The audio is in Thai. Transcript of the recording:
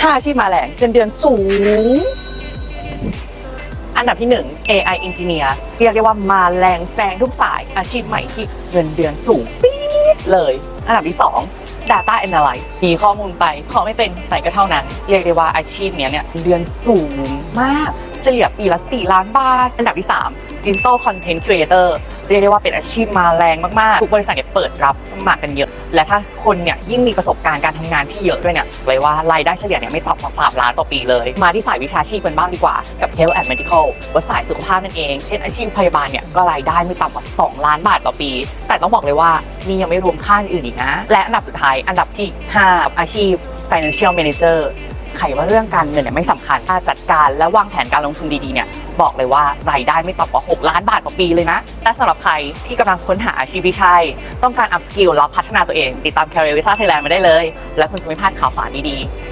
ถ้าอาชีพมาแรงเงินเดือนสูง อันดับที่ 1 AI Engineer เรียกได้ว่ามาแรงแซงทุกสายอาชีพใหม่ที่เงินเดือนสูงปี๊ดเลย อันดับที่ 2 Data Analyst มีข้อมูลไปขอไม่เป็นไปก็เท่านั้น เรียกได้ว่าอาชีพเนี้ยเนี่ยเดือนสูงมาก เฉลี่ยปีละ 4 ล้านบาท อันดับที่ 3 Digital Content Creator เรียกได้ว่าเป็นอาชีพมาแรงมากๆ ทุกบริษัทเนี่ยเปิดรับสมัครกันเยอะ และถ้าคนเนี่ยยิ่งมีประสบการณ์การทำงานที่เยอะด้วยเนี่ยเลยว่ารายได้เฉลี่ยเนี่ยไม่ต่ำกว่า3ล้านต่อปีเลย มาที่สายวิชาชีพกันบ้างดีกว่ากับ Health and Medical ว่าสายสุขภาพนั่นเอง เช่นอาชีพพยาบาลเนี่ยก็รายได้ไม่ต่ำกว่า 2 ล้านบาทต่อปี แต่ต้องบอกเลยว่านี่ยังไม่รวมค่าอื่นอีกนะ และอันดับสุดท้ายอันดับที่ 5 อาชีพ Financial Manager ใครว่าเรื่องการเงินเนี่ยไม่สำคัญถ้าจัดการและวางแผนการลงทุนดีๆเนี่ยบอกเลยว่ารายได้ไม่ต่ำกว่า 6 ล้านบาทต่อปีเลยนะและสำหรับใครที่กำลังค้นหาอาชีพที่ใช่ต้องการอัพสกิลแล้วพัฒนาตัวเอง ติดตาม Career Visa Thailand มาได้เลย และคุณจะไม่พลาดข่าวสารดีๆ